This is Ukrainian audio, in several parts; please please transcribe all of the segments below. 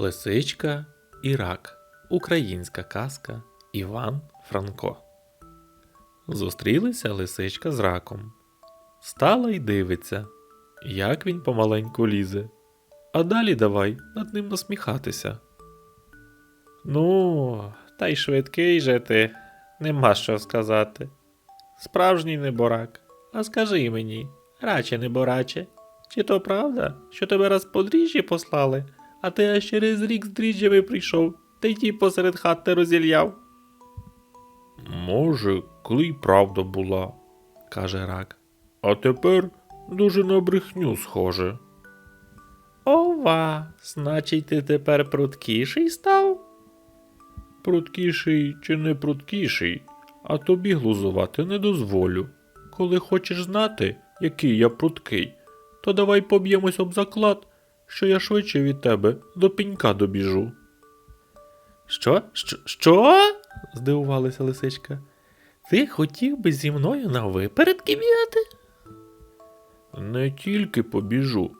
Лисичка і рак. Українська казка Іван Франко. Зустрілися лисичка з раком. Стала й дивиться, як він помаленьку лізе. А далі давай над ним насміхатися. Ну, та й швидкий же ти, нема що сказати. Справжній неборак. А скажи мені, раче небораче, чи то правда, що тебе раз по дріжджі послали, а ти аж через рік з дріжджами прийшов, та й ті посеред хати розільяв? Може, коли й правда була, каже рак. А тепер дуже на брехню схоже. Ова, значить, ти тепер пруткіший став? Пруткіший чи не пруткіший, а тобі глузувати не дозволю. Коли хочеш знати, який я пруткий, то давай поб'ємось об заклад, що я швидше від тебе до пенька добіжу. Що? Що? Що? здивувалася лисичка. Ти хотів би зі мною на випередки бігати? Не тільки побіжу,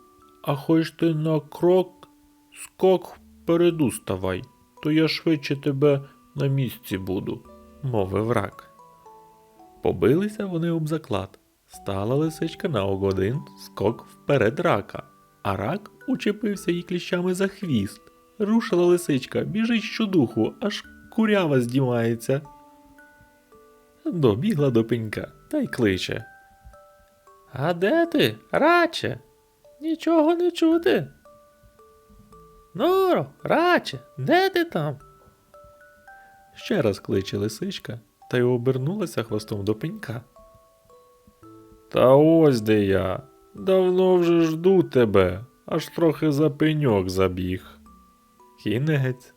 а хоч ти на крок, скок впереду ставай, то я швидше тебе на місці буду, мовив рак. Побилися вони об заклад. Стала лисичка на один скок вперед рака, а рак учепився їй кліщами за хвіст. Рушила лисичка, біжить щодуху, аж курява здімається. Добігла до пенька та й кличе. А де ти, раче? Нічого не чути. Ну, раче, де ти там? Ще раз кличе лисичка та й обернулася хвостом до пенька. Та ось де я. Давно вже жду тебе, аж трохи за пеньок забіг. Кінець.